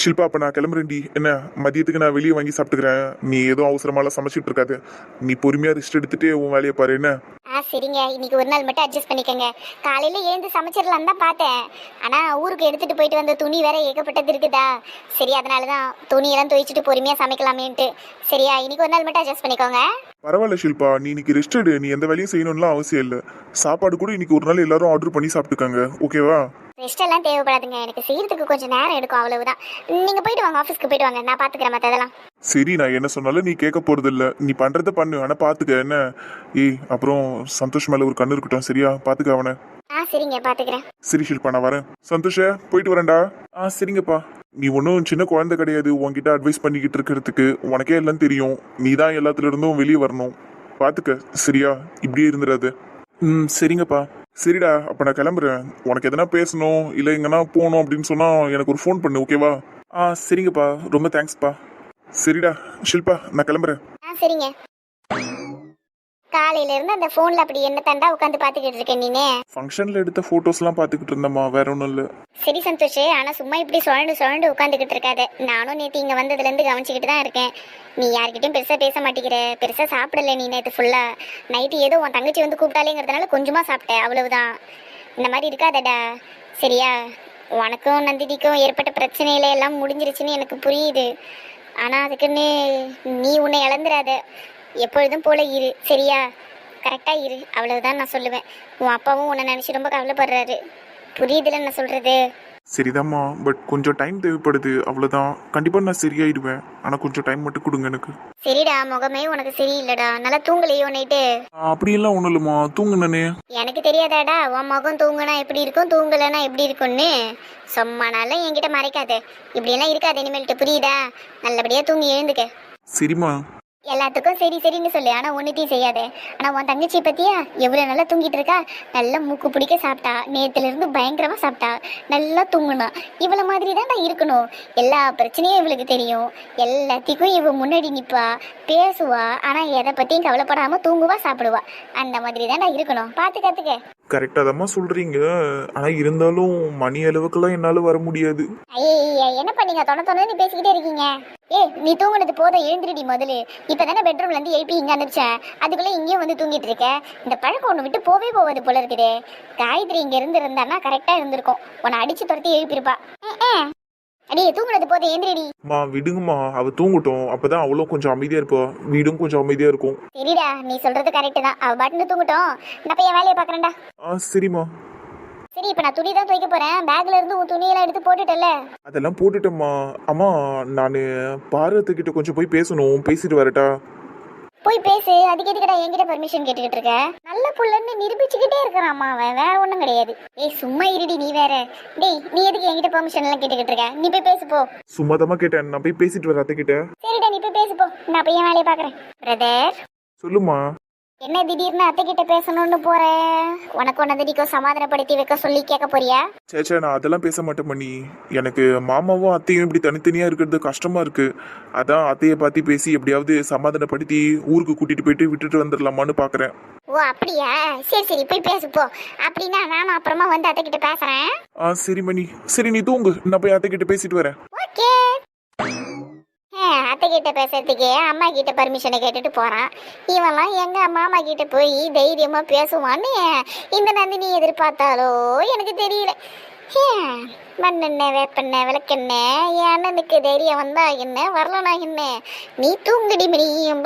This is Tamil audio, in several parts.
ஷில்பா அப்ப நான் கிளம்புறேன்டி. என்ன மதியத்துக்கு நான் வெளியே வாங்கி சாப்பிட்டுக்கிறேன். நீ ஏதோ அவசரமாலாம் சமைச்சிட்டு இருக்காது. நீ பொறுமையா ரெஸ்ட் எடுத்துட்டு உன் வேலையை பாரு என்ன? ஆ சரிங்க. இன்னைக்கு ஒரு நாள் மட்டும் அட்ஜஸ்ட் பண்ணிக்கோங்க. காலையில எழுந்து சமைச்சிடலாம் தான் பார்த்தேன். ஆனா ஊருக்கு எடுத்துட்டு போயிட்டு வந்த துணி வேற ஏகப்பட்டது இருக்குதா? சரி அதனால தான் துணியெல்லாம் துவைச்சிட்டு பொறுமையா சமைக்கலாமேன்ட்டு. சரியா இன்னைக்கு ஒரு நாள் மட்டும் அட்ஜஸ்ட் பண்ணிக்கோங்க. பரவாயில்ல ஷில்பா. நீ இன்னைக்கு ரெஸ்ட் எடு. நீ எந்த வேலையும் செய்யணும்லாம் அவசியம் இல்லை. சாப்பாடு கூட இன்னைக்கு ஒரு நாள் எல்லாரும் ஆர்டர் பண்ணி சாப்பிட்டுக்காங்க. ஓகேவா ரெஸ்ட் எல்லாம் தேவைப்படாதுங்க. எனக்கு செய்யறதுக்கு கொஞ்சம் நேரம் எடுக்கும் அவ்வளவுதான். நீங்க போயிட்டு வாங்க ஆஃபீஸ்க்கு போயிட்டு வாங்க. நான் பாத்துக்கிறேன் மத்ததெல்லாம் சரி நான் என்ன சொன்னாலும் நீ கேட்க போறது இல்ல நீ பண்றத பண்ணு ஆனா பாத்துக்க என்ன? ஏய் அப்புறம் சந்தோஷ் மேல ஒரு கண்ணு இருக்கட்டும் சரியா? பாத்துக்க அவனை. ஆ சரிங்க பாத்துக்கிறேன். சரி ஷில்பா நான் வரேன். சந்தோஷ போயிட்டு வரேன்டா. ஆ சரிங்கப்பா. நீ ஒன்றும் சின்ன குழந்தை கிடையாது. உன்கிட்ட அட்வைஸ் பண்ணிக்கிட்டு இருக்கிறதுக்கு உனக்கே எல்லாம் தெரியும். நீ தான் எல்லாத்துல இருந்தும் வெளியே வரணும். பாத்துக்க சரியா? இப்படியே இருந்துடாது. ம் சரிங்கப்பா. சரிடா அப்ப நான் கிளம்புறேன். உனக்கு எதனா பேசணும் இல்லை எங்கன்னா போகணும் அப்படின்னு சொன்னா எனக்கு ஒரு ஃபோன் பண்ணு ஓகேவா ஆ சரிங்கப்பா. ரொம்ப தேங்க்ஸ்ப்பா சரிடா ஷில்பா நான் கிளம்புறேன். ஆ சரிங்க. காலையில இருந்து அந்த போன்ல அப்படி என்ன தண்டா உட்காந்து பாத்துக்கிட்டு இருக்கேன் நீனே. ஃபங்க்ஷன்ல எடுத்த ஃபோட்டோஸ்லாம் பார்த்துக்கிட்டு இருந்தம்மா வேற ஒன்றும் இல்லை. சரி சந்தோஷ் ஆனா சும்மா இப்படி சுழண்டு சுழண்டு உட்காந்துக்கிட்டு இருக்காத. நானும் நேத்து இங்க வந்ததுல இருந்து கவனிச்சுக்கிட்டு தான் இருக்கேன். நீ யார்கிட்டயும் பெருசா பேச மாட்டேங்கிற. பெருசா சாப்பிடல நீ நேத்து ஃபுல்லா நைட்டு ஏதோ உன் தங்கச்சி வந்து கூப்பிட்டாலேங்கிறதுனால கொஞ்சமா சாப்பிட்டேன் அவ்வளவுதான். இந்த மாதிரி இருக்காதடா. சரியா? உனக்கும் நந்தினிக்கும் ஏற்பட்ட பிரச்சனையில எல்லாம் முடிஞ்சிருச்சுன்னு எனக்கு புரியுது. ஆனா அதுக்குன்னு நீ உன்னை இழந்துடாத எப்பொழுதும் போல இரு சரியா? கரெக்டா இரு. அவ்வளவுதான் நான் சொல்லுவேன். உன் அப்பாவும் உன்னை நினைச்சு ரொம்ப கவலைப்படுறாரு. புரியுதுல நான் சொல்றது? சரிதாம்மா பட் கொஞ்சம் டைம் தேவைப்படுது. அவ்வளோதான் கண்டிப்பாக நான் சரியாயிடுவேன். ஆனால் கொஞ்சம் டைம் மட்டும் கொடுங்க எனக்கு. சரிடா முகமே உனக்கு சரியில்லடா. நல்லா தூங்கலையோ நைட்டு அப்படியெல்லாம் ஒன்றும் இல்லைம்மா. தூங்குனே எனக்கு தெரியாதாடா. உன் முகம் தூங்குனா எப்படி இருக்கும்? தூங்கலைன்னா எப்படி இருக்கும்னு? சும்மானாலும் என்கிட்ட மறைக்காத. இப்படியெல்லாம் இருக்காது இனிமேல்ட்டு. புரியுதா? நல்லபடியா தூங்கி எழுந்துக்க. சரிம்மா. எல்லாத்துக்கும் சரி சரின்னு சொல்லு. ஆனால் ஒன்றுத்தையும் செய்யாத. ஆனால் உன் தங்கச்சி பற்றியா எவ்வளோ நல்லா தூங்கிட்டு இருக்கா? நல்லா மூக்கு பிடிக்க சாப்பிட்டா. நேத்துல பயங்கரமாக சாப்பிட்டா. நல்லா தூங்குனா. இவ்வளோ மாதிரி தான்டா இருக்கணும். எல்லா பிரச்சனையும் இவளுக்கு தெரியும். எல்லாத்துக்கும் இவ முன்னாடி நிற்பா பேசுவா. ஆனால் எதை பற்றியும் கவலைப்படாமல் தூங்குவா சாப்பிடுவா. அந்த மாதிரி தான்டா இருக்கணும். பார்த்து கற்றுக்க கரெக்டாக தான் சொல்கிறீங்க ஆனால் இருந்தாலும் மணி அளவுக்குலாம் என்னால் வர முடியாது. ஐயா என்ன பண்ணீங்க? தொண தொண நீ பேசிக்கிட்டே இருக்கீங்க. ஏ நீ தூங்குனது போதும் எழுந்திருடி முதல்ல. இப்பதானே பெட்ரூம்ல இருந்து எழுப்பி இங்க அனுப்பிச்சேன் அதுக்குள்ளே இங்கேயும் வந்து தூங்கிட்டு இருக்க. இந்த பழக்கம் ஒன்று விட்டு போவே போவது போல இருக்குதே. காயத்ரி இங்க இருந்து இருந்தானா கரெக்டா இருந்திருக்கும். உன்னை அடிச்சு துரத்தி எழுப்பியிருப்பா. அடியே தூங்குனது போதும் எழுந்திரடி மா விடுங்கம்மா. அவ தூங்கட்டும். அப்பதான் அவளும் கொஞ்சம் அமைதியா இருப்பா. வீடும் கொஞ்சம் அமைதியா இருக்கும். சரிடா நீ சொல்றது கரெக்டு தான். அவ பாட்டுன்னு தூங்கட்டும். நான் போய் என் வேலையை பாக்குறேன்டா. ஆ சரிம்மா. சரி இப்ப நான் துணி தான் துவைக்க போறேன். பேக்ல இருந்து உன் துணியெல்லாம் எடுத்து போட்டுட்டல அதெல்லாம் போட்டுட்டேம்மா. அம்மா நான் பாரதத்துக்கிட்ட கொஞ்சம் போய் பேசணும். பேசிட்டு வரட்டா. போய் பேசு. அதுக்கு எதுக்குடா என்கிட்ட பர்மிஷன் கேட்டுக்கிட்டு இருக்க? நல்ல புள்ளன்னு நிரூபிச்சுக்கிட்டே இருக்கிறான் அவன். வேற ஒண்ணும் கிடையாது. ஏய் சும்மா இருடி நீ வேற. டேய் நீ எதுக்கு என்கிட்ட பெர்மிஷன் எல்லாம் கேட்டுக்கிட்டு இருக்க? நீ போய் பேசு போ. சும்மாதமா கேட்டேன். நான் போய் பேசிட்டு வரேன் அத்தைக்கிட்ட. சரிடா நீ போய் பேசு போ. நான் போய் என் வேலையை பாக்குறேன் பிரதர் சொல்லுமா என்ன திடீர்னு அத்தை கிட்ட பேசணும்னு போற? உனக்கு ஒன்னு திடிக்கும் சமாதானப்படுத்தி வைக்க சொல்லி கேட்க போறியா? சேச்சா நான் அதெல்லாம் பேச மாட்டேன் மணி. எனக்கு மாமாவும் அத்தையும் இப்படி தனித்தனியா இருக்கிறது கஷ்டமா இருக்கு. அதான் அத்தையை பார்த்து பேசி எப்படியாவது சமாதானப்படுத்தி ஊருக்கு கூட்டிட்டு போயிட்டு விட்டுட்டு வந்துடலாமான்னு பாக்குறேன். ஓ அப்படியா? சரி சரி போய் பேசு போ. அப்படின்னா நானும் அப்புறமா வந்து அத்தை கிட்ட பேசுறேன். ஆ சரி மணி. சரி நீ தூங்கு. நான் போய் அத்தை கிட்ட பேசிட்டு வரேன். அத்தை கிட்ட பேசுறதுக்கே அம்மா கிட்ட பர்மிஷனை கேட்டுட்டு போறான். இவன்லாம் எங்க மாமா கிட்ட போய் தைரியமா பேசுவான்னு இந்த நந்தினி எதிர்பார்த்தாலோ எனக்கு தெரியல. ஹம், மண்ணெண்ணெய் வேப்பெண்ணெய் விளக்கெண்ணெய் என் அண்ணனுக்கு தைரியம் வந்தா என்ன வரலனா என்ன? நீ தூங்குடி மினியும்.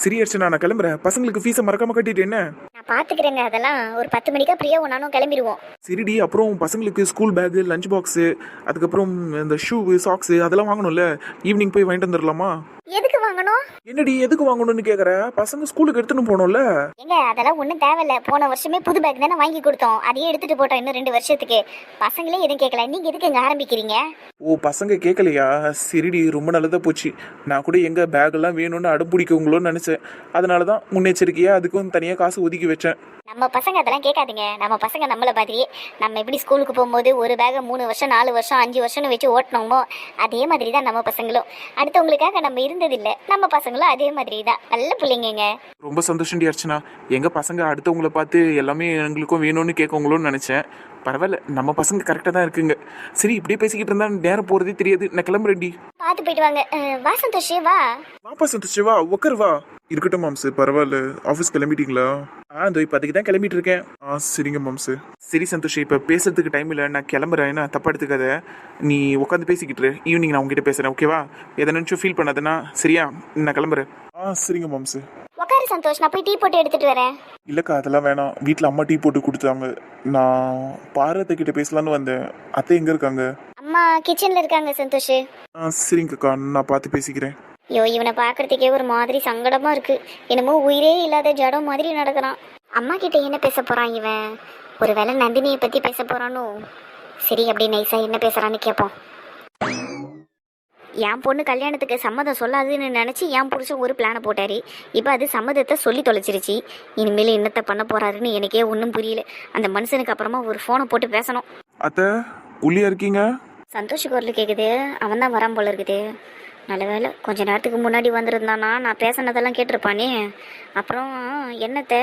சரி அர்ச்சனா நான் கிளம்புறேன். பசங்களுக்கு ஃபீஸை மறக்காம கட்டிட்டு என்ன? நான் பாத்துக்கிறேங்க அதெல்லாம் ஒரு பத்து மணிக்கா பிரியா நானும் கிளம்பிடுவோம் சரிடி அப்புறம் பசங்களுக்கு ஸ்கூல் பேக்கு லஞ்ச் பாக்ஸு அதுக்கப்புறம் இந்த ஷூவு சாக்ஸு அதெல்லாம் வாங்கணும்ல. ஈவினிங் போய் வாங்கிட்டு வந்துடலாமா எதுக்கு வாங்கணும்? என்னடி எதுக்கு வாங்கணும்னு கேக்குற? பசங்க ஸ்கூலுக்கு எடுத்துன்னு போகணும்ல? ஏங்க அதெல்லாம் ஒன்றும் தேவையில்ல. போன வருஷமே புது பேக் தானே வாங்கி கொடுத்தோம். அதையே எடுத்துட்டு போட்டோம் இன்னும் ரெண்டு வருஷத்துக்கு. பசங்களே எதுவும் கேட்கல நீங்க எதுக்கு இங்க ஆரம்பிக்கிறீங்க? ஓ பசங்க கேட்கலையா சரிடி ரொம்ப நல்லதா போச்சு. நான் கூட எங்க பேக் எல்லாம் வேணும்னு அடம்பிடிக்கவங்களோன்னு நினைச்சேன். அதனால தான் முன்னெச்சரிக்கையா அதுக்கும் தனியா காசு ஒதுக்கி வச்சேன். நம்ம பசங்க அதெல்லாம் கேட்காதீங்க. நம்ம பசங்க நம்மள மாதிரியே நம்ம எப்படி ஸ்கூலுக்கு போகும்போது ஒரு பேக்கை மூணு வருஷம் நாலு வருஷம் அஞ்சு வருஷம்னு வச்சு ஓட்டினோமோ அதே மாதிரி தான் நம்ம பசங்களும். அடுத்தவங்களுக்காக நம்ம இருந்ததில்லை. நம்ம பசங்களும் அதே மாதிரி தான். நல்ல பிள்ளைங்கங்க. ரொம்ப சந்தோஷம் அர்ச்சனா. எங்க பசங்க அடுத்தவங்கள பார்த்து எல்லாமே எங்களுக்கும் வேணும்னு கேட்கவங்களோன்னு நினைச்சேன். பரவாயில்ல நம்ம பசங்க கரெக்டாக தான் இருக்குங்க. சரி இப்படியே பேசிக்கிட்டு இருந்தா நேரம் போகிறதே தெரியாது. நான் கிளம்புறேன்டி. பார்த்து போயிட்டு வாங்க. வா சந்தோஷ் வா. வாப்பா சந்தோஷ் வா. உட்காரு வா. இருக்கட்டும் மாம்சு. பரவாயில்ல. ஆஃபீஸ் கிளம்பிட்டீங்களா? ஆ இதோ இப்போ அதுக்கு தான் கிளம்பிட்டு இருக்கேன் ஆ சரிங்க மாம்சு. சரி சந்தோஷ் இப்போ பேசுறதுக்கு டைம் இல்லை. நான் கிளம்புறேன். என்ன தப்பா எடுத்துக்காத. நீ உட்காந்து பேசிக்கிட்டு இரு. ஈவினிங் நான் உங்ககிட்ட பேசுகிறேன் ஓகேவா எதை நினச்சும் ஃபீல் பண்ணாதனா சரியா? நான் கிளம்புறேன். ஆ சரிங்க மாம்சு. உட்காரு சந்தோஷ். நான் போய் டீ போட்டு எடுத்துட்டு வரேன். இல்லைக்கா அதெல்லாம் வேணாம். வீட்டில் அம்மா டீ போட்டு கொடுத்தாங்க. நான் பாரத கிட்ட பேசலான்னு வந்தேன். அத்தை எங்கே இருக்காங்க? அம்மா கிச்சன்ல இருக்காங்க சந்தோஷ். ஆ சரிங்கக்கா. நான் பார்த்து பேசிக்கிறேன். ஐயோ இவனை பார்க்கறதுக்கே ஒரு மாதிரி சங்கடமா இருக்கு. என்னமோ உயிரே இல்லாத ஜடம் மாதிரி நடக்கிறான். அம்மா கிட்ட என்ன பேச போறான் இவன்? ஒருவேளை நந்தினியை பத்தி பேச போறானோ? சரி அப்படி நைஸா என்ன பேசுறான்னு கேட்போம் என் பொண்ணு கல்யாணத்துக்கு சம்மதம் சொல்லாதுன்னு நினச்சி என் புருஷன் ஒரு பிளானை போட்டாரு. இப்போ அது சம்மதத்தை சொல்லி தொலைச்சிருச்சு. இனிமேல் என்னத்தை பண்ண போறாருன்னு எனக்கே ஒன்றும் புரியல. அந்த மனுஷனுக்கு அப்புறமா ஒரு ஃபோனை போட்டு பேசணும். அத்தை உள்ளியா இருக்கீங்க? சந்தோஷ் குரல் கேட்குது அவன் தான் வரான் போல இருக்குது. நல்ல வேலை கொஞ்ச நேரத்துக்கு முன்னாடி வந்திருந்தானா? நான் பேசினதெல்லாம் கேட்டிருப்பானே. அப்புறம் என்னத்த?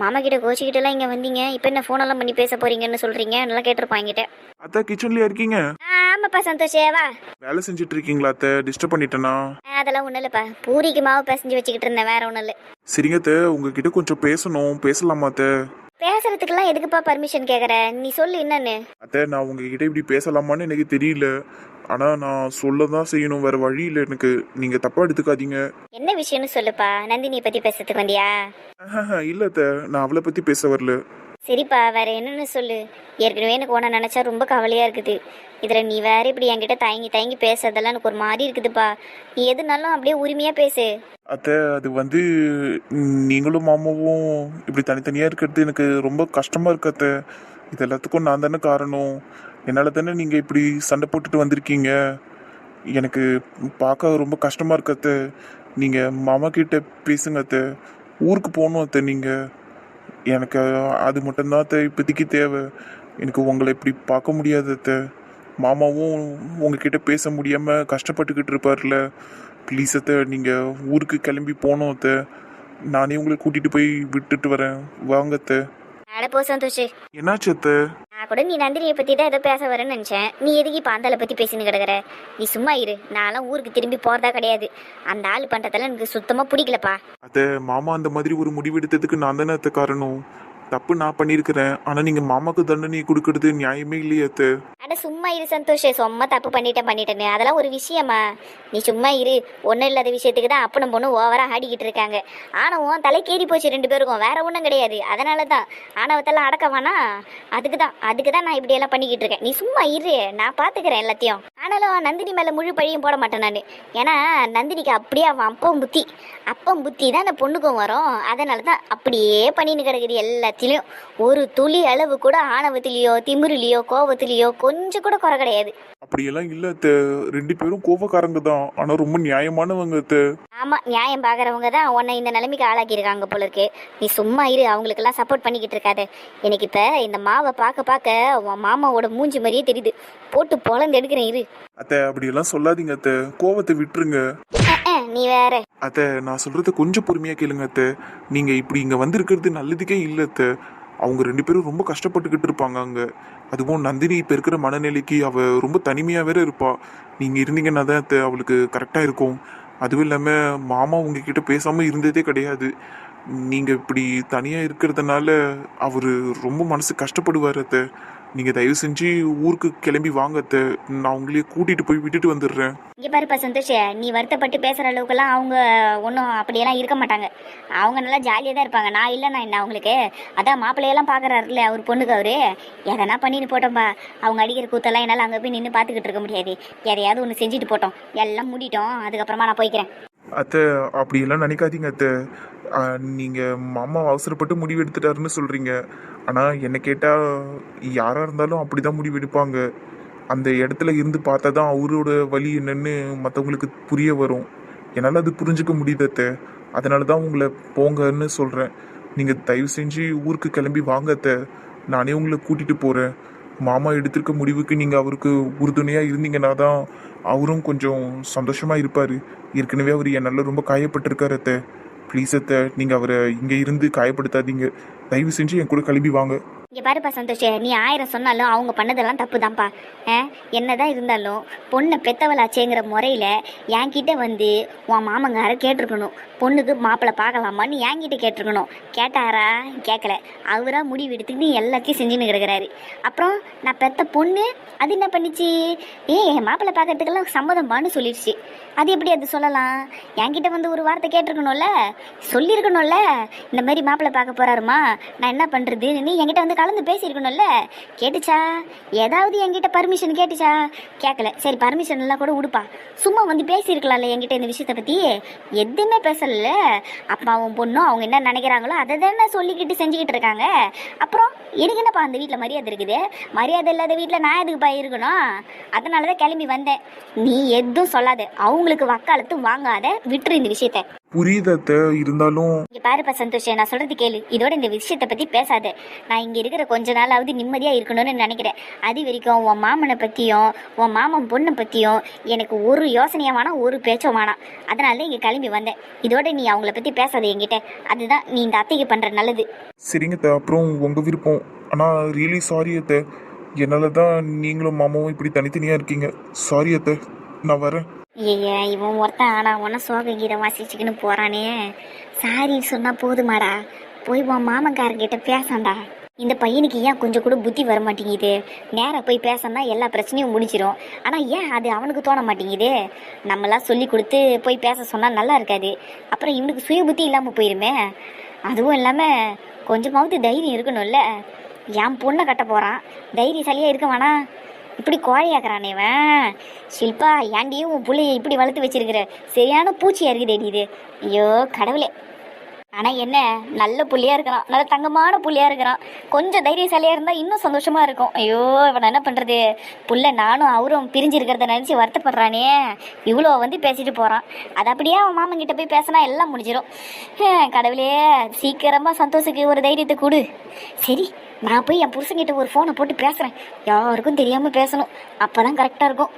மாமா கிட்ட கோச்சிக்கிட்டலாம் இங்கே வந்தீங்க. இப்போ என்ன ஃபோனெல்லாம் பண்ணி பேச போறீங்கன்னு சொல்கிறீங்க நல்லா கேட்டிருப்பான் என்கிட்ட? அத்தை கிச்சன்லயா இருக்கீங்க? ஆமாப்பா சந்தோஷே வா. வேலை செஞ்சுட்டு இருக்கீங்களா அத்தை? டிஸ்டர்ப் பண்ணிட்டேனா? அதெல்லாம் ஒன்றும் இல்லைப்பா. பூரிக்கு மாவு பிசைஞ்சு வச்சுக்கிட்டு இருந்தேன் வேற ஒன்றும் இல்லை. சரிங்க அத்தை உங்ககிட்ட கொஞ்சம் பேசணும். பேசலாமா அத்தை? பேசுறதுக்கெல்லாம் எதுக்குப்பா பர்மிஷன் கேட்குற நீ சொல்லு என்னன்னு. அத்தை நான் உங்ககிட்ட இப்படி பேசலாமான்னு எனக்கு தெரியல. ஆனா நான் சொல்ல தான் செய்யணும். வேற வழி இல்லை எனக்கு. நீங்க தப்பா எடுத்துக்காதீங்க. என்ன விஷயம்னு சொல்லுப்பா? நந்தினியை பற்றி பேசுறதுக்கு வந்தியா? ஆஹா, இல்ல அத்தை. நான் அவளை பத்தி பேச வரல. சரிப்பா வேறு என்னென்னு சொல்லு. ஏற்கனவே எனக்கு உன நினச்சா ரொம்ப கவலையாக இருக்குது. இதில் நீ வேறு இப்படி என்கிட்ட தயங்கி தயங்கி பேசுறதெல்லாம் எனக்கு ஒரு மாதிரி இருக்குதுப்பா. நீ எதுனாலும் அப்படியே உரிமையாக பேசு. அத்தை அது வந்து நீங்களும் மாமாவும் இப்படி தனித்தனியாக இருக்கிறது எனக்கு ரொம்ப கஷ்டமாக இருக்கு அத்தை. இது எல்லாத்துக்கும் நான் தானே காரணம். என்னால் தானே நீங்கள் இப்படி சண்டை போட்டுட்டு வந்திருக்கீங்க. எனக்கு பார்க்க ரொம்ப கஷ்டமாக இருக்கு அத்தை. நீங்கள் மாமா கிட்ட பேசுங்க அத்தை. ஊருக்கு போகணும் அத்தை நீங்கள் எனக்கு அது மட்டும்தான் அத்தை. இப்போதைக்கு தேவை. எனக்கு உங்களை இப்படி பார்க்க முடியாது அத்தை. மாமாவும் உங்ககிட்ட பேச முடியாம கஷ்டப்பட்டுக்கிட்டு இருப்பார்ல. ப்ளீஸ் அத்தை நீங்க ஊருக்கு கிளம்பி போகணும் அத்தை. நானே உங்களை கூட்டிட்டு போய் விட்டுட்டு வரேன். வாங்க அத்தை. அட போ சந்தோஷ். என்னாச்சு அத்தை? நான் கூட நீ நந்தினியை பத்தி தான் ஏதோ பேச வரேன்னு நினச்சேன். நீ எதுக்கு இப்போ அந்த ஆளை பத்தி பேசின்னு கிடக்குற? நீ சும்மா இரு. நான்லாம் ஊருக்கு திரும்பி போறதா கிடையாது. அந்த ஆள் பண்ணுறதெல்லாம் எனக்கு சுத்தமா பிடிக்கலப்பா. அத்தை மாமா அந்த மாதிரி ஒரு முடிவு எடுத்ததுக்கு நான் தானே அத்தை காரணம் தப்பு நான் பண்ணியிருக்கிறேன். ஆனா நீங்க மாமாக்கு தண்டனை கொடுக்கறது நியாயமே இல்லையே அத்தை. அட சும்மா இரு சந்தோஷ். சும்மா தப்பு பண்ணிட்டேன் பண்ணிட்டேன்னு அதெல்லாம் ஒரு விஷயமா? நீ சும்மா இரு. ஒன்றும் இல்லாத விஷயத்துக்கு தான் அப்பனும் பொண்ணு ஓவராக ஆடிக்கிட்டு இருக்காங்க. ஆணவம் தலைக்கேறி போச்சு ரெண்டு பேருக்கும். வேற ஒன்றும் கிடையாது. அதனால தான் ஆணவத்தெல்லாம் அடக்க வேணா அதுக்கு தான். அதுக்கு தான் நான் இப்படியெல்லாம் பண்ணிக்கிட்டு இருக்கேன். நீ சும்மா இரு. நான் பார்த்துக்கிறேன் எல்லாத்தையும். ஆனாலும் நந்தினி மேலே முழு பழியும் போட மாட்டேன் நான். ஏன்னா நந்தினிக்கு அப்படியே அவன் அப்பம் புத்தி. அப்பம் புத்தி தான் அந்த பொண்ணுக்கும் வரும். அதனால தான் அப்படியே பண்ணின்னு கிடக்குது எல்லாத்திலையும். ஒரு துளி அளவு கூட ஆணவத்திலேயோ திமிருலையோ கோபத்திலேயோ கொஞ்சம் கூட குறை கிடையாது. அப்படியெல்லாம் இல்ல ரெண்டு பேரும் கோபக்காரங்க தான். ஆனா ரொம்ப நியாயமானவங்க ஆமா நியாயம் பார்க்குறவங்க தான் உன்னை இந்த நிலைமைக்கு ஆளாக்கியிருக்காங்க போல இருக்கு. நீ சும்மா இரு அவங்களுக்கெல்லாம் சப்போர்ட் பண்ணிக்கிட்டு இருக்காத. எனக்கு இப்போ இந்த மாவை பார்க்க பார்க்க உன் மாமாவோட மூஞ்சி மாதிரியே தெரியுது. போட்டு பொழந்து எடுக்கிறேன் இரு. அத்தை அப்படியெல்லாம் சொல்லாதீங்க அத்தை. கோவத்தை விட்டுருங்க. நீ வேற. அத்தை நான் சொல்றத கொஞ்சம் பொறுமையா கேளுங்க அத்தை. நீங்க இப்படி இங்க வந்திருக்கிறது நல்லதுக்கே இல்ல அத்தை. அவங்க ரெண்டு பேரும் ரொம்ப கஷ்டப்பட்டுக்கிட்டு இருப்பாங்க அங்க. அதுவும் நந்தினி இப்ப இருக்கிற மனநிலைக்கு அவ ரொம்ப தனிமையா வேற இருப்பா. நீங்க இருந்தீங்கன்னா தான் அத்தை அவளுக்கு கரெக்டா இருக்கும். அதுவும் இல்லாம மாமா உங்ககிட்ட பேசாம இருந்ததே கிடையாது. நீங்க இப்படி தனியா இருக்கிறதுனால அவரு ரொம்ப மனசு கஷ்டப்படுவார் அத்தை. நீங்கள் தயவு செஞ்சு ஊருக்கு கிளம்பி வாங்க அத்தை. நான் உங்களையே கூட்டிட்டு போய் விட்டுட்டு வந்துடுறேன். இங்கே பாருப்பா சந்தோஷ். நீ வருத்தப்பட்டு பேசுகிற அளவுக்குலாம் அவங்க ஒன்றும் அப்படியெல்லாம் இருக்க மாட்டாங்க. அவங்க நல்லா ஜாலியாக தான் இருப்பாங்க. நான் இல்லைண்ணா என்ன அவங்களுக்கு அதான் மாப்பிள்ளையெல்லாம் பார்க்குறாருல அவர் பொண்ணுக்கு அவரு. எதனா பண்ணிட்டு போட்டோம்பா அவங்க அடிக்கிற கூத்தெல்லாம் என்னால் அங்கே போய் நின்று பார்த்துக்கிட்டு இருக்க முடியாது. எதையாவது ஒன்று செஞ்சுட்டு போட்டோம். எல்லாம் மூடிட்டோம். அதுக்கப்புறமா நான் போய்க்கிறேன். அத்தை அப்படியெல்லாம் நினைக்காதீங்க அத்தை. நீங்கள் மாமா அவசரப்பட்டு முடிவு எடுத்துட்டாருன்னு சொல்கிறீங்க ஆனால் என்னை கேட்டால் யாராக இருந்தாலும் அப்படிதான் முடிவு எடுப்பாங்க. அந்த இடத்துல இருந்து பார்த்தா தான் அவரோட வழி என்னன்னு மற்றவங்களுக்கு புரிய வரும். என்னால் அது புரிஞ்சுக்க முடியுது அத்தை. அதனால தான் உங்களை போங்கன்னு சொல்கிறேன் நீங்கள் தயவு செஞ்சு ஊருக்கு கிளம்பி வாங்க அத்தை. நானே உங்களை கூட்டிகிட்டு போகிறேன் மாமா எடுத்திருக்க முடிவுக்கு நீங்கள் அவருக்கு உறுதுணையாக இருந்தீங்கன்னா தான் அவரும் கொஞ்சம் சந்தோஷமாக இருப்பார். ஏற்கனவே அவர் என்னால் ரொம்ப காயப்பட்டிருக்கார் அத்தை. ப்ளீஸ் அத்தை நீங்கள் அவரை இங்கே இருந்து காயப்படுத்தாதீங்க. தயவு செஞ்சு என் கூட கிளம்பி வாங்க. இங்கே பாருப்பா சந்தோஷ் நீ ஆயிரம் சொன்னாலும் அவங்க பண்ணதெல்லாம் தப்பு தான்ப்பா என்னதான் இருந்தாலும் பொண்ணை பெத்தவளாச்சேங்கிற முறையில் என்கிட்ட வந்து உன் மாமங்கார கேட்டிருக்கணும். பொண்ணுக்கு மாப்பிள்ளை பார்க்கலாமான்னு என்கிட்ட கேட்டிருக்கணும். கேட்டாரா? கேட்கல அவரா முடிவு எடுத்துக்கிட்டு எல்லாத்தையும் செஞ்சுன்னு கிடக்கிறாரு. அப்புறம் நான் பெத்த பொண்ணு அது என்ன பண்ணிச்சு? ஏ என் மாப்பிள்ளை பார்க்கறதுக்கெல்லாம் சம்மதம் சொல்லிடுச்சு. அது எப்படி அது சொல்லலாம்? என்கிட்ட வந்து ஒரு வார்த்தை கேட்டிருக்கணும்ல? சொல்லியிருக்கணும்ல? இந்த மாதிரி மாப்பிள்ளை பார்க்க போகிறாருமா நான் என்ன பண்ணுறதுன்னு நீ என்கிட்ட வந்து கலந்து பேசியிருக்கணும்ல? கேட்டுச்சா? ஏதாவது என்கிட்ட பர்மிஷன் கேட்டுச்சா? கேட்கல சரி பர்மிஷன் எல்லாம் கூட விடுப்பா சும்மா வந்து பேசியிருக்கலாம்ல என்கிட்ட இந்த விஷயத்தை பற்றி எதுவுமே பேசல. அப்பாவும் பொண்ணும் அவங்க என்ன நினைக்கிறாங்களோ அதை தானே சொல்லிக்கிட்டு செஞ்சுக்கிட்டு இருக்காங்க. அப்புறம் எனக்கு என்னப்பா அந்த வீட்டில் மரியாதை இருக்குது? மரியாதை இல்லாத வீட்டில் நான் எதுக்குப்பா இருக்கணும்? அதனால தான் கிளம்பி வந்தேன். நீ எதுவும் சொல்லாத. அவங்களுக்கு வக்காலத்து வாங்காத. விட்டுரு இந்த விஷயத்த. புரியுது அத்தை இருந்தாலும் இங்க பாருப்பா சந்தோஷ் நான் சொல்றது கேளு. இதோட இந்த விஷயத்தை பத்தி பேசாத. நான் இங்க இருக்கிற கொஞ்ச நாளாவது நிம்மதியா இருக்கணும்னு நினைக்கிறேன். அது வரைக்கும் உன் மாமனை பத்தியும் உன் மாமன் பொண்ணை பத்தியும் எனக்கு ஒரு யோசனையா வேணாம் ஒரு பேச்சும் வேணாம் அதனால தான் இங்க கிளம்பி வந்தேன். இதோட நீ அவங்கள பத்தி பேசாத என்கிட்ட. அதுதான் நீ இந்த அத்தைக்கு பண்ற நல்லது. சரிங்க அத்தை அப்புறம் உங்க விருப்பம். ஆனால் ரியலி சாரி அத்தை. என்னால தான் நீங்களும் மாமாவும் இப்படி தனித்தனியாக இருக்கீங்க. சாரி அத்தை. நான் வரேன். ஐயா இவன் ஒருத்தன் ஆனா உன சோக கீதம் வாசிச்சுக்கின்னு போகிறானே சாரி சொன்னால் போதுமாடா. போய் உன் மாமன்காரங்கிட்ட பேசாண்டா இந்த பையனுக்கு ஏன் கொஞ்சம் கூட புத்தி வர மாட்டேங்குது? நேராக போய் பேசனா எல்லா பிரச்சனையும் முடிச்சிடும் ஆனால் ஏன் அது அவனுக்கு தோண மாட்டேங்குது? நம்மளாம் சொல்லி கொடுத்து போய் பேச சொன்னால் நல்லா இருக்காது. அப்புறம் இவனுக்கு சுய புத்தி இல்லாமல் போயிருமே. அதுவும் இல்லாமல் கொஞ்சமாவது தைரியம் இருக்கணும்ல. என் பொண்ணை கட்ட போகிறான் தைரியசாலியாக இருக்க வேணாம். இப்படி கோழையாக்குறானே இவன். ஷில்பா ஏன்டி உன் பிள்ளைய இப்படி வளர்த்து வச்சிருக்கிற? சரியான பூச்சி இருக்குதேடி இது. ஐயோ கடவுளே. ஆனால் என்ன நல்ல புள்ளியாக இருக்கிறான் நல்ல தங்கமான புள்ளியாக இருக்கிறான் கொஞ்சம் தைரியசாலியாக இருந்தால் இன்னும் சந்தோஷமாக இருக்கும். ஐயோ இவன் என்ன பண்ணுறது புள்ள நானும் அவரும் பிரிஞ்சு இருக்கிறத நினச்சி வருத்தப்படுறானே. இவ்வளோ வந்து பேசிட்டு போகிறான் அது அப்படியே அவன் மாமன் கிட்ட போய் பேசினா எல்லாம் முடிஞ்சிடும் கடவுளே சீக்கிரமாக சந்தோஷுக்கு ஒரு தைரியத்தை கொடு. சரி நான் போய் என் புருஷங்கிட்ட ஒரு ஃபோனை போட்டு பேசுகிறேன் யாருக்கும் தெரியாமல் பேசணும். அப்போ தான் கரெக்டாக இருக்கும்.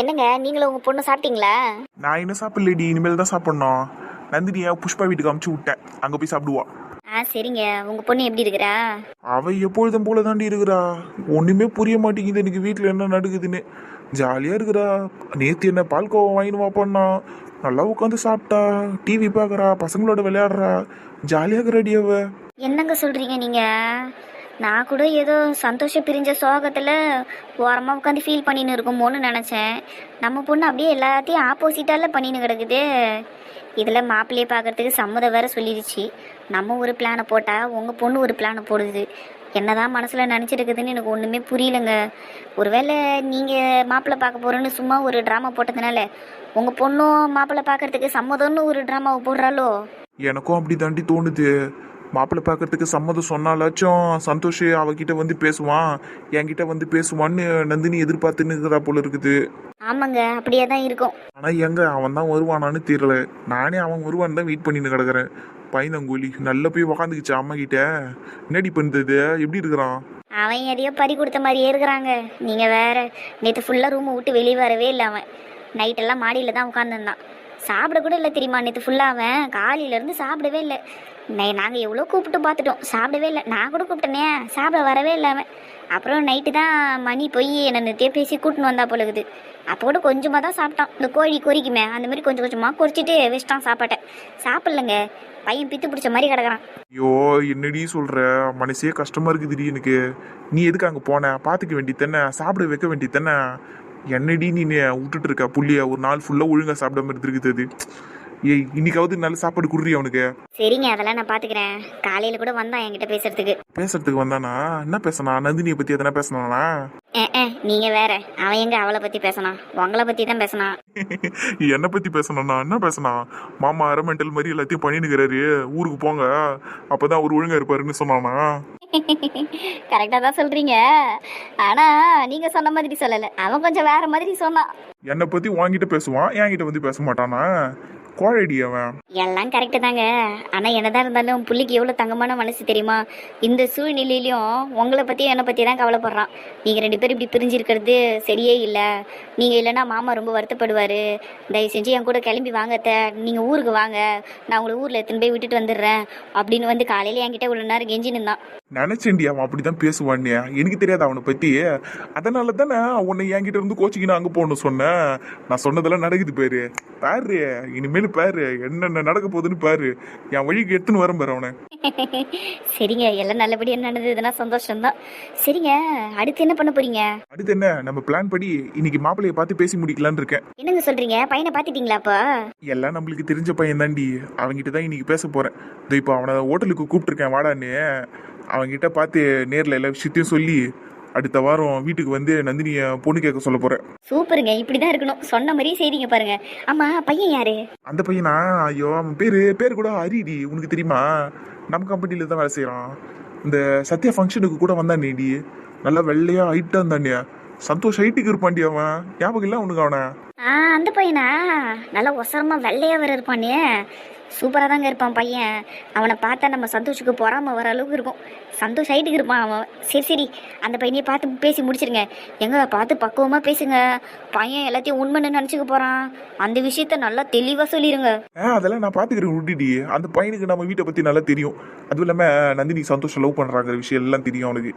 என்னங்க நீங்களும் உங்கள் பொண்ணு சாப்பிட்டீங்களா? நான் இன்னும் சாப்பிடலடி? இனிமேல் தான் சாப்பிட்ணும். நந்தினியை புஷ்பா வீட்டுக்கு அமுச்சு விட்டேன். அங்கே போய் சாப்பிடுவா. ஆ சரிங்க. உங்க பொண்ணு எப்படி இருக்கிறா? அவ எப்பொழுதும் போல தாண்டி இருக்கிறா. ஒண்ணுமே புரிய மாட்டேங்குது. எனக்கு வீட்டில் என்ன நடக்குதுன்னு. ஜாலியா இருக்கிறா. நேத்து என்ன பால்கோவா வாங்கின்னு வாப்பான்னா. நல்லா உட்காந்து சாப்பிட்டா. டிவி பார்க்கறா. பசங்களோட விளையாடுறா. ஜாலியா இருக்கிறாடி அவ. என்னங்க சொல்றீங்க நீங்க? நான் கூட ஏதோ சந்தோஷம் பிரிஞ்ச சோகத்துல ஓரமா உட்காந்து ஃபீல் பண்ணின்னு இருக்குமோன்னு நினைச்சேன். நம்ம பொண்ணு அப்படியே எல்லாத்தையும் ஆப்போசிட்டால பண்ணின்னு கிடக்குது. இதில் மாப்பிள்ளையை பார்க்கறதுக்கு சம்மதம் வேற சொல்லிடுச்சு நம்ம ஒரு பிளானை போட்டால் உங்கள் பொண்ணு ஒரு பிளானை போடுது. என்னதான் மனசில் நினச்சிருக்குதுன்னு எனக்கு ஒன்றுமே புரியலங்க. ஒருவேளை நீங்கள் மாப்பிள்ளை பார்க்க போகிறேன்னு சும்மா ஒரு ட்ராமா போட்டதுனால உங்கள் பொண்ணும் மாப்பிள்ளை பார்க்கறதுக்கு சம்மதம்னு ஒரு ட்ராமாவை போடுறாளோ? எனக்கும் அப்படி தாண்டி தோணுது. மாப்பிள்ளை பார்க்கறதுக்கு சம்மதம் சொன்னாலாச்சும் சந்தோஷ் அவகிட்ட வந்து பேசுவான். என்கிட்ட வந்து பேசுவான்னு நந்தினி எதிர்பார்த்துன்னு இருக்கிறா போல இருக்குது. ஆமாங்க அப்படியே தான் இருக்கும். ஆனா எங்க அவன் தான் வருவானான்னு தெரியல. நானே அவன் வருவான்னு தான் வெயிட் பண்ணின்னு கிடக்குறேன். பையனங்கோலி நல்லா போய் உக்காந்துக்கிச்சு அம்மா கிட்ட என்னடி பண்ணுறது எப்படி இருக்கிறான்? அவன் எதையோ பறி கொடுத்த மாதிரியே இருக்கிறாங்க. நீங்க வேற நேற்று ஃபுல்லாக ரூமை விட்டு வெளியே வரவே இல்லை அவன். நைட்டெல்லாம் மாடியில் தான் உட்காந்துருந்தான் சாப்பிட கூட இல்லை தெரியுமா நேற்று ஃபுல்லாக அவன்? காலையிலேருந்து சாப்பிடவே இல்லை. நாங்கள் எவ்வளோ கூப்பிட்டு பார்த்துட்டோம். சாப்பிடவே இல்லை. நான் கூட கூப்பிட்டேனே. சாப்பிட வரவே இல்லை அவன். அப்புறம் நைட்டு தான் மணி போய் என்னை நிறுத்தியே பேசி கூட்டின்னு வந்தா போல இருக்குது. அப்போ கூட கொஞ்சமாக தான் சாப்பிட்டான். இந்த கோழி கொறிக்குமே அந்த மாதிரி கொஞ்சம் கொஞ்சமாக கொறிச்சிட்டு வச்சிட்டான் சாப்பாட்டை. சாப்பிட்லங்க. பையன் பித்து பிடிச்ச மாதிரி கிடக்குறான். ஐயோ என்னடி சொல்கிற மனசே கஷ்டமாக இருக்குதுடி எனக்கு. நீ எதுக்கு அங்கே போன? பார்த்துக்க வேண்டியது தானே. சாப்பிட வைக்க வேண்டியது தானே. என்னடி நீ விட்டுட்டு இருக்க புள்ளிய ஒரு நாள் ஃபுல்லா ஒழுங்கா சாப்பிடாம இருந்திருக்குது அது. ஏய் இன்னைக்காவது நல்ல சாப்பாடு குடுறி அவனுக்கு? சரிங்க அதெல்லாம் நான் பார்த்துக்கிறேன் காலையில் கூட வந்தான் என்கிட்ட பேசுறதுக்கு. பேசுறதுக்கு வந்தானா? என்ன பேசினா? நந்தினியை பத்தி எதனா ஏ நீங்க வேற. அவன் எங்க அவளை பத்தி பேசினான் உங்களை பத்தி தான் பேசினான் என்னை பத்தி பேசணும்னா? என்ன பேசினா? மாமா அரமெண்டல் மாதிரி எல்லாத்தையும் பண்ணினுக்கிறாரு ஊருக்கு போங்க. அப்பதான் அவர் ஒழுங்கா இருப்பாருன்னு சொன்னானா? கரெக்டாக தான் சொல்றீங்க. ஆனா நீங்க சொன்ன மாதிரி சொல்லல. அவன் கொஞ்சம் வேற மாதிரி சொன்னான். என்னை பத்தி வாங்கிட்டு பேசுவான் என்கிட்ட வந்து பேச மாட்டானா? கோழடி அவன் எல்லாம் கரெக்டு தாங்க. ஆனால் என்னதான் இருந்தாலும் புள்ளிக்கு எவ்வளோ தங்கமான மனசு தெரியுமா? இந்த சூழ்நிலையிலையும் உங்களை பற்றியும் என்னை பற்றி தான் கவலைப்படுறான். நீங்கள் ரெண்டு பேரும் இப்படி பிரிஞ்சிருக்கிறது சரியே இல்லை. நீங்கள் இல்லைன்னா மாமா ரொம்ப வருத்தப்படுவார். தயவு செஞ்சு என் கூட கிளம்பி வாங்கத்த நீங்கள் ஊருக்கு வாங்க. நான் உங்களை ஊரில் எடுத்துன்னு போய் விட்டுட்டு வந்துடுறேன். அப்படின்னு வந்து காலையில் என்கிட்ட இவ்வளோ நேரம் கெஞ்சி நின்றான் நினைச்சேன்டி அவன் அப்படிதான் பேசுவான்னு. எனக்கு தெரியாது அவனை பத்தி. அதனால தானே உன்னை என்கிட்ட இருந்து கோச்சிக்கின்னு அங்க போகணும் சொன்னேன். நான் சொன்னதெல்லாம் நடக்குது பாரு. பாரு இனிமேல் பாரு என்னென்ன நடக்க போகுதுன்னு பாரு. என் வழிக்கு எடுத்துன்னு வரேன் பாரு அவனை. சரிங்க எல்லாம் நல்லபடியாக நடந்ததுன்னா சந்தோஷம்தான். சரிங்க அடுத்து என்ன பண்ண போறீங்க? அடுத்து என்ன நம்ம பிளான் படி இன்னைக்கு மாப்பிள்ளைய பார்த்து பேசி முடிக்கலான்னு இருக்கேன். என்னங்க சொல்றீங்க? பையனை பார்த்துட்டீங்களா அப்போ? எல்லாம் நம்மளுக்கு தெரிஞ்ச பையன் தாண்டி அவன்கிட்ட தான் இன்னைக்கு பேச போறேன். இப்போ அவனை ஹோட்டலுக்கு கூப்பிட்டுருக்கேன் வாடான்னு. அவன்கிட்ட பார்த்து நேரில் எல்லா விஷயத்தையும் சொல்லி அடுத்த வாரம் வீட்டுக்கு வந்து நந்தினியை பொண்ணு கேட்க சொல்ல போறேன். சூப்பருங்க இப்படிதான் இருக்கணும். சொன்ன மாதிரியே செய்றீங்க பாருங்க. ஆமா பையன் யாரு? அந்த பையனா? ஐயோ அவன் பேரு பேர் கூட ஹரிடி உனக்கு தெரியுமா? நம்ம கம்பெனில தான் வேலை செய்யறான் இந்த சத்யா ஃபங்க்ஷனுக்கு கூட வந்தான் நீடி நல்லா வெள்ளையா ஹைட்டா இருந்தாண்டியா சந்தோஷ் ஹைட்டுக்கு இருப்பான்டி அவன். ஞாபகம் இல்லை உனக்கு அவனை? அந்த பையனா? நல்லா ஒசரமா வெள்ளையா வேற இருப்பானே. சூப்பரா தாங்க இருப்பான் பையன். அவனை பார்த்தா நம்ம சந்தோஷுக்கு பொறாம வர அளவுக்கு இருக்கும். சந்தோஷ் ஹைட்டுக்கு இருப்பான் அவன். சரி சரி. அந்த பையனையே பார்த்து பேசி முடிச்சிருங்க. எங்க பார்த்து பக்குவமா பேசுங்க. பையன் எல்லாத்தையும் உண்மைன்னு நினச்சிக்க போறான். அந்த விஷயத்த நல்லா தெளிவா சொல்லிருங்க. ஆ அதெல்லாம் நான் பாத்துக்கிறேன் விட்டுடி அந்த பையனுக்கு நம்ம வீட்டை பத்தி நல்லா தெரியும். அதுவும் இல்லாம நந்தினி சந்தோஷம் லவ் பண்றாங்கிற விஷயம் எல்லாம் தெரியும் அவனுக்கு.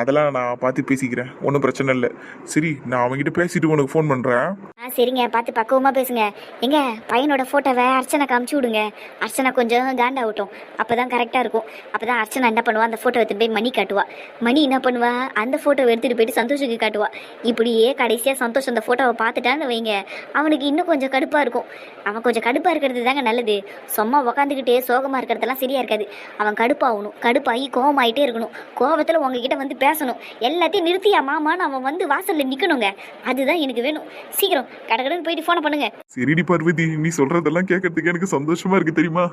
அதெல்லாம் நான் பார்த்து பேசிக்கிறேன். ஒன்றும் பிரச்சனை இல்லை. சரி நான் அவன்கிட்ட பேசிட்டு உனக்கு ஃபோன் பண்றேன். ஆ சரிங்க. பார்த்து பக்குவமா பேசுங்க. எங்க பையனோட போட்டோவை அர்ச்சனை காமிச்சு விடுங்க. அர்ச்சனா கொஞ்சம் காண்டாகட்டும் அப்பதான் கரெக்டா இருக்கும். அப்பதான் அர்ச்சனா என்ன பண்ணுவா? அந்த ஃபோட்டோ எடுத்துட்டு போய் மணி காட்டுவா. மணி என்ன பண்ணுவா? அந்த ஃபோட்டோவை எடுத்துட்டு போயிட்டு சந்தோஷுக்கு காட்டுவா. இப்படியே கடைசியா சந்தோஷம் அந்த ஃபோட்டோவை பார்த்துட்டான்னு வைங்க. அவனுக்கு இன்னும் கொஞ்சம் கடுப்பா இருக்கும். அவன் கொஞ்சம் கடுப்பா இருக்கிறது தாங்க நல்லது. சும்மா உக்காந்துக்கிட்டே சோகமா இருக்கிறதெல்லாம் சரியா இருக்காது. அவன் கடுப்பாகணும். கடுப்பாகி கோவமாயிட்டே இருக்கணும். கோவத்துல உங்ககிட்ட வந்து பேசணும். எல்லாத்தையும் நிறுத்தியா மாமான்னு அவன் வந்து வாசல்ல நிக்கணுங்க. அதுதான் எனக்கு வேணும். சீக்கிரம் கடகடன்னு போயிட்டு ஃபோனை பண்ணுங்க. சரிடி பார்வதி நீ சொல்றதெல்லாம் கேட்கறதுக்கு எனக்கு சந்தோஷமா இருக்கு தெரியுமா?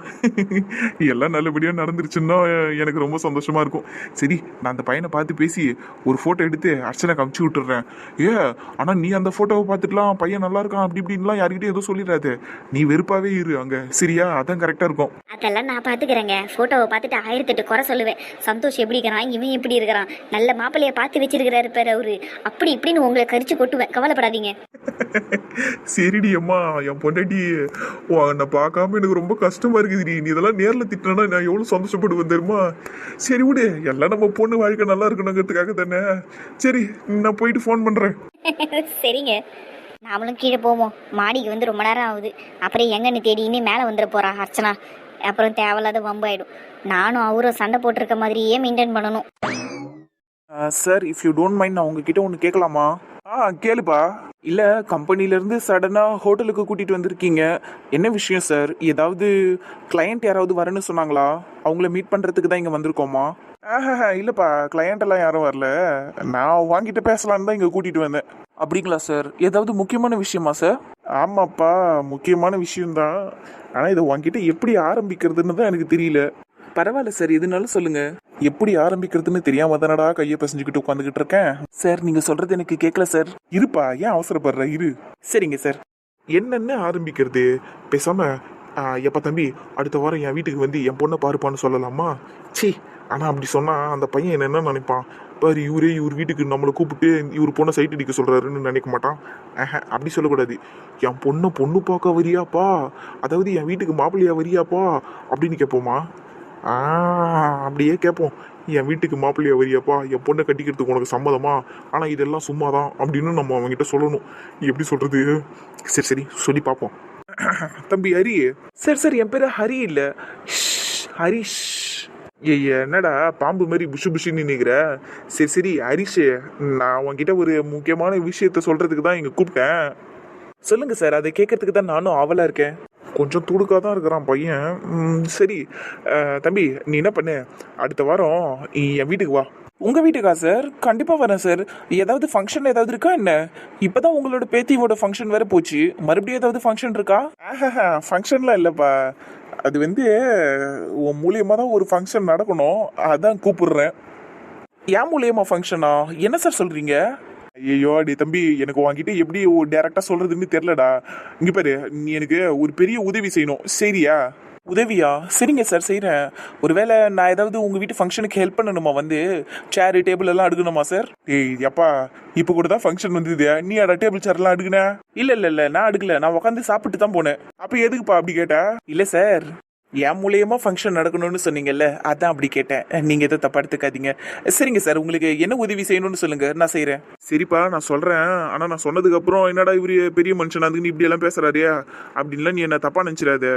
எல்லாம் நல்லபடியா நடந்துருச்சுன்னா எனக்கு ரொம்ப சந்தோஷமா இருக்கும். சரி நான் அந்த பையனை பார்த்து பேசி ஒரு போட்டோ எடுத்து அர்ச்சனை காமிச்சு விட்டுறேன். ஏ ஆனா நீ அந்த போட்டோவை பார்த்துட்டுலாம் பையன் நல்லா இருக்கான் அப்படி இப்படின்லாம் யார்கிட்டயும் எதுவும் சொல்லிடாத. நீ வெறுப்பாவே இரு அங்க. சரியா? அதான் கரெக்டா இருக்கும். அதெல்லாம் நான் பாத்துக்கிறேங்க போட்டோவை பார்த்துட்டு ஆயிரத்தெட்டு குறை சொல்லுவேன். சந்தோஷ் எப்படி இருக்கிறான்? இவன் எப்படி இருக்கிறான்? நல்ல மாப்பிள்ளைய பார்த்து வச்சிருக்கிறாரு பேர் அவரு. அப்படி இப்படின்னு உங்களை கரிச்சு கொட்டுவேன். கவலைப்படாதீங்க. சரிடி அம்மா என் பொண்டாட்டி உன்னை பார்க்காம எனக்கு ரொம்ப கஷ்டமா இருக்குதுடி நீ. இதெல்லாம் நேர்ல திட்டினா நான் எவ்வளவு சந்தோஷப்படுவேன் தெரியுமா? சரி விடு. எல்லாம் நம்ம பொண்ணு வாழ்க்கை நல்லா இருக்கணுங்கிறதுக்காக தானே. சரி நான் போயிட்டு ஃபோன் பண்றேன். சரிங்க. நாமளும் கீழே போவோம். மாடிக்கு வந்து ரொம்ப நேரம் ஆகுது. அப்புறம் எங்கன்னு தேடின்னு மேலே வந்துட போறா அர்ச்சனா. அப்புறம் தேவையில்லாத வம்பாயிடும் நானும் அவரும் சண்டை போட்டிருக்க மாதிரியே மெயின்டைன் பண்ணணும். Sir if you don't mind நான் உங்ககிட்ட ஒன்று கேட்கலாமா? ஆ கேளுப்பா. இல்லை கம்பெனிலேருந்து சடனாக ஹோட்டலுக்கு கூட்டிகிட்டு வந்திருக்கீங்க. என்ன விஷயம் சார் ஏதாவது கிளையண்ட் யாராவது வரேன்னு சொன்னாங்களா? அவங்கள மீட் பண்ணுறதுக்கு தான் இங்கே வந்திருக்கோமா? ஆஹா இல்லப்பா கிளையண்ட் எல்லாம் யாரும் வரல. நான் வாங்கிட்டு பேசலான்னு தான் இங்க கூட்டிட்டு வந்தேன். அப்படிங்களா சார் ஏதாவது முக்கியமான விஷயமா சார் ஆமாப்பா முக்கியமான விஷயம்தான். ஆனா இதை உன்கிட்ட எப்படி ஆரம்பிக்கிறதுன்னு தான் எனக்கு தெரியல. பரவாயில்ல சார் எதுனாலும் சொல்லுங்க. எப்படி ஆரம்பிக்கிறதுன்னு தெரியாம தானடா கையை பிசைஞ்சுக்கிட்டு உட்காந்துக்கிட்டு இருக்கேன்? சார் நீங்கள் சொல்கிறது எனக்கு கேட்கல சார். இருப்பா ஏன் அவசரப்படுற? இரு. சரிங்க சார். என்னென்ன ஆரம்பிக்கிறது? பேசாம எப்ப தம்பி அடுத்த வாரம் என் வீட்டுக்கு வந்து என் பொண்ணை பாருப்பான்னு சொல்லலாமா? சி ஆனா அப்படி சொன்னா அந்த பையன் என்ன என்ன நினைப்பான்? பாரு இவரே இவர் வீட்டுக்கு நம்மளை கூப்பிட்டு இவர் பொண்ணை சைட் அடிக்க சொல்றாருன்னு நினைக்க மாட்டான். ஆஹா, அப்படி சொல்லக்கூடாது. என் பொண்ணை பொண்ணு பார்க்க வரியாப்பா? அதாவது என் வீட்டுக்கு மாப்பிள்ளையா வரியாப்பா? அப்படின்னு கேட்போமா? ஆ அப்படியே கேட்போம். என் வீட்டுக்கு மாப்பிள்ளைய வரியாப்பா? என் பொண்ணை கட்டிக்கிறதுக்கு உனக்கு சம்மதமா? ஆனா இதெல்லாம் சும்மாதான் அப்படின்னு நம்ம அவங்ககிட்ட சொல்லணும். எப்படி சொல்றது? சரி சரி சொல்லி பார்ப்போம். தம்பி ஹரி? சரி சரி என் பேர் ஹரி இல்லை. ஹரிஷ் ஏய் என்னடா பாம்பு மாதிரி புஷு புஷுன்னு நினைக்கிற? சரி சரி ஹரிஷ் நான் உங்ககிட்ட ஒரு முக்கியமான விஷயத்த சொல்றதுக்கு தான் இங்க கூப்பிட்டேன். சொல்லுங்க சார் அதை கேட்கறதுக்கு தான் நானும் ஆவலா இருக்கேன். கொஞ்சம் துடுக்காக தான் இருக்கிறான் பையன். சரி. தம்பி நீ என்ன பண்ணு? அடுத்த வாரம் என் வீட்டுக்கு வா. உங்க வீட்டுக்கா சார் கண்டிப்பா வரேன் சார் ஏதாவது ஃபங்க்ஷன் ஏதாவது இருக்கா என்ன? இப்பதான் உங்களோட பேத்தியோட ஃபங்க்ஷன் வேற போச்சு. மறுபடியும் ஏதாவது ஃபங்க்ஷன் இருக்கா? ஃபங்க்ஷன்லாம் இல்லைப்பா. அது வந்து உன் மூலியமாக தான் ஒரு ஃபங்க்ஷன் நடக்கணும். அதான் கூப்பிடுறேன். ஏன் மூலியமா ஃபங்க்ஷனா என்ன சார் சொல்றீங்க? ஐயோ டே தம்பி எனக்கு உன்கிட்ட எப்படி டேரக்டா சொல்றதுன்னு தெரியலடா. இங்க பாரு நீ எனக்கு ஒரு பெரிய உதவி செய்யணும். சரியா? உதவியா? சரிங்க சார் செய்கிறேன் ஒருவேளை நான் ஏதாவது உங்கள் வீட்டு ஃபங்க்ஷனுக்கு ஹெல்ப் பண்ணணுமா வந்து? சேரு டேபிள் எல்லாம் அடுக்கணுமா சார் டேய் எப்பா இப்போ கூட தான் ஃபங்க்ஷன் வந்தது. நீ அட டேபிள் சேர்லாம் அடுக்குன? இல்லை இல்லை இல்லை நான் அடுக்கல. நான் உட்காந்து சாப்பிட்டு தான் போனேன். அப்ப எதுக்குப்பா அப்படி கேட்ட? இல்லை சார் என் மூலியமா ஃபங்க்ஷன் நடக்கணும்னு சொன்னீங்கல்ல அதான் அப்படி கேட்டேன். நீங்க எதுவும் தப்பா எடுத்துக்காதீங்க. சரிங்க சார் உங்களுக்கு என்ன உதவி செய்யணும்னு சொல்லுங்க. நான் செய்யறேன் சரிப்பா நான் சொல்றேன். ஆனா நான் சொன்னதுக்கு அப்புறம் என்னடா இவரு பெரிய மனுஷன் அதுக்கு இப்படி எல்லாம் பேசுறாரியா அப்படின்லாம் நீ என்ன தப்பா நினைச்சிடாத.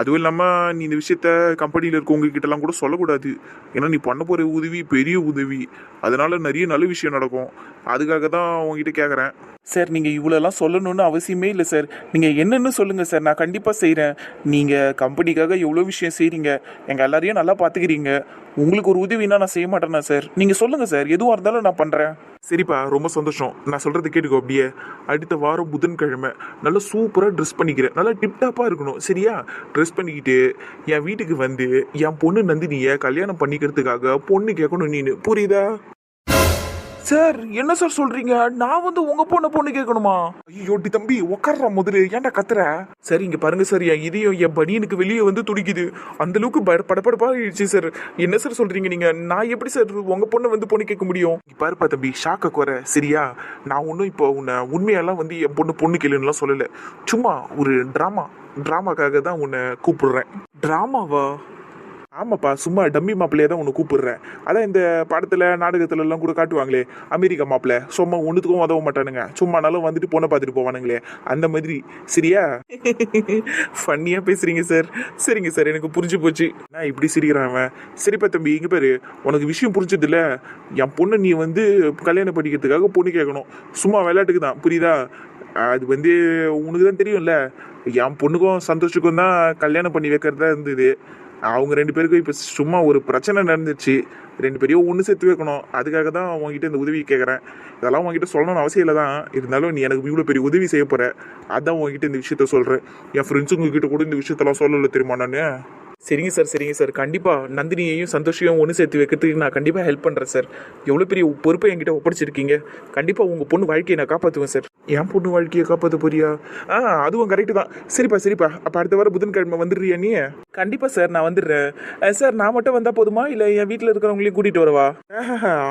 அதுவும் இல்லாமல் நீ இந்த விஷயத்த கம்பெனியில் இருக்கவங்கக்கிட்டலாம் கூட சொல்லக்கூடாது. ஏன்னா நீ பண்ண போகிற உதவி பெரிய உதவி. அதனால் நிறைய நல்ல விஷயம் நடக்கும். அதுக்காக தான் உங்ககிட்ட கேட்குறேன் சார் நீங்கள் இவ்வளோலாம் சொல்லணும்னு அவசியமே இல்லை சார். நீங்கள் என்னென்னு சொல்லுங்கள் சார். நான் கண்டிப்பாக செய்கிறேன் நீங்கள் கம்பெனிக்காக எவ்வளோ விஷயம் செய்கிறீங்க எங்கள் எல்லாரையும் நல்லா பார்த்துக்கிறீங்க உங்களுக்கு ஒரு உதவினா நான் செய்ய மாட்டேனா சார் நீங்கள் சொல்லுங்கள் சார் எதுவாக இருந்தாலும் நான் பண்ணுறேன் சரிப்பா ரொம்ப சந்தோஷம். நான் சொல்றது கேட்டுக்கோ அப்படியே. அடுத்த வாரம் புதன்கிழமை. நல்லா சூப்பராக ட்ரெஸ் பண்ணிக்கிறேன். நல்லா டிப்டாப்பாக இருக்கணும் சரியா? ட்ரெஸ் பண்ணிக்கிட்டு என் வீட்டுக்கு வந்து என் பொண்ணு நந்தினியை கல்யாணம் பண்ணிக்கிறதுக்காக பொண்ணு கேட்கணும் நீனு. புரியுதா? சார் என்ன சார் சொல்கிறீங்க நான் வந்து உங்கள் பொண்ணை பொண்ணு கேட்கணுமா? ஐயோ டி தம்பி உட்கார்ற முதல்ல ஏன்டா கத்துற? சார் இங்கே பாருங்க சார் என் இதயம் என் பனியனுக்கு வெளியே வந்து துடிக்குது. அந்த அளவுக்கு பட படபடப்பா ஆயிடுச்சு சார். என்ன சார் சொல்கிறீங்க நீங்கள் நான் எப்படி சார் உங்கள் பொண்ணை வந்து பொண்ணு கேட்க முடியும்? பாருப்பா தம்பி ஷாக்க குறை சரியா? நான் ஒன்றும் இப்போ உன்னை உண்மையெல்லாம் வந்து என் பொண்ணு பொண்ணு கேளுன்னுலாம் சொல்லலை. சும்மா ஒரு ட்ராமா ட்ராமாக்காக தான் உன்னை கூப்பிடுறேன். ட்ராமாவா ஆமாப்பா சும்மா டம்மி மாப்பிள்ளையே தான் உன்னை கூப்பிடுறேன். அதான் இந்த படத்துல நாடகத்துல எல்லாம் கூட காட்டுவாங்களே அமெரிக்கா மாப்பிள்ளை. சும்மா ஒன்றுத்துக்கும் உதவ மாட்டானுங்க. சும்மானாலும் வந்துட்டு பொண்ணை பார்த்துட்டு போவானுங்களே. அந்த மாதிரி. சரியா? ஃபன்னியாக பேசுகிறீங்க சார் சரிங்க சார் எனக்கு புரிஞ்சு போச்சு. நான் இப்படி சிரிக்கிறான் அவன் சரிப்பா தம்பி இங்க பாரு. உனக்கு விஷயம் புரிஞ்சது இல்ல என் பொண்ணு நீ வந்து கல்யாணம் பண்ணிக்கிறதுக்காக பொண்ணு கேட்கணும். சும்மா விளையாட்டுக்கு தான் புரியுதா? அது வந்து உனக்கு தான் தெரியும்ல. என் பொண்ணுக்கும் சந்தோஷுக்கும் தான் கல்யாணம் பண்ணி வைக்கிறதா இருந்தது. அவங்க ரெண்டு பேருக்கும் இப்போ சும்மா ஒரு பிரச்சனை நடந்துச்சு. ரெண்டு பேரையும் ஒன்று சேர்த்து வைக்கணும். அதுக்காக தான் உங்ககிட்ட இந்த உதவி கேட்குறேன் இதெல்லாம் உங்ககிட்ட சொல்லணும்னு அவசியம் இல்லை தான். இருந்தாலும் நீ எனக்கு இவ்வளோ பெரிய உதவி செய்ய போகிற அதான் உங்ககிட்ட இந்த விஷயத்த சொல்கிறேன் என் ஃப்ரெண்ட்ஸுங்க கிட்ட கூட இந்த விஷயத்தெல்லாம் சொல்லலை தெரியுமா நான்? சரிங்க சார் சரிங்க சார். கண்டிப்பாக நந்தினியையும் சந்தோஷையும் ஒன்று சேர்த்து வைக்கிறதுக்கு நான் கண்டிப்பாக ஹெல்ப் பண்ணுறேன் சார். எவ்வளோ பெரிய பொறுப்பை என்கிட்ட ஒப்படைச்சிருக்கீங்க? கண்டிப்பாக உங்கள் பொண்ணு வாழ்க்கையை நான் காப்பாற்றுவேன் சார். என் பொண்ணு வாழ்க்கையை காப்பாற்ற போறியா? ஆ அதுவும் கரெக்டு தான். சரிப்பா சரிப்பா. அப்போ அடுத்த வாரம் புதன்கிழமை வந்துடுறியா நீ? கண்டிப்பாக சார் நான் வந்துடுறேன். சார் நான் மட்டும் வந்தால் போதுமா? இல்லை என் வீட்டில் இருக்கிறவங்களையும் கூட்டிகிட்டு வரவா?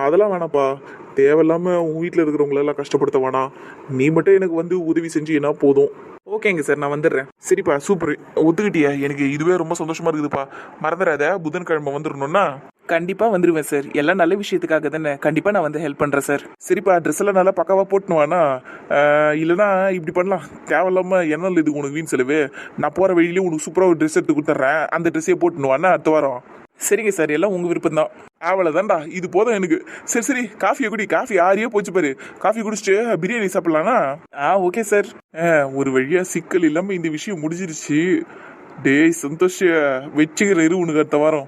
அதெல்லாம் வேணாப்பா தேவையில்லாமல் உன் வீட்டில் இருக்கிறவங்களெல்லாம் கஷ்டப்படுத்த வேணாம். நீ மட்டும் எனக்கு வந்து உதவி செஞ்சீங்கன்னா போதும். ஓகேங்க சார் நான் வந்துடுறேன். சரிப்பா சூப்பர். ஒத்துக்கிட்டியா எனக்கு இதுவே ரொம்ப சந்தோஷமா இருக்குதுப்பா. மறந்துடாத புதன்கிழமை வந்துடணும்னா? கண்டிப்பாக வந்துடுவேன் சார். எல்லாம் நல்ல விஷயத்துக்காக தானே. கண்டிப்பாக நான் வந்து ஹெல்ப் பண்ணுறேன் சார். சரிப்பா ட்ரெஸ் எல்லாம் நல்லா பக்காவா போட்டுனுவானா? இல்லைன்னா இப்படி பண்ணலாம். தேவையில்லாம என்ன இது உனக்கு வீண் செலவு? நான் போற வழியிலே உனக்கு சூப்பரா ஒரு ட்ரெஸ் எடுத்து கொடுத்துட்றேன். அந்த ட்ரெஸ்ஸே போட்டுனுவானா அடுத்த வாரம்? சரிங்க சார் எல்லாம் உங்கள் விருப்பம் தான் அவ்வளோதான்டா இது போதும் எனக்கு. சரி சரி காஃபியை குடி காஃபி ஆறியே போச்சு பாரு. காஃபி குடிச்சிட்டு பிரியாணி சாப்பிடலாம்னா? ஆ ஓகே சார் ஆ, ஒரு வழியா சிக்கல் இல்லாம இந்த விஷயம் முடிஞ்சிருச்சு. டேய் சந்தோஷ வச்சுக்கிற இரு உனக்கு அடுத்த வாரம்.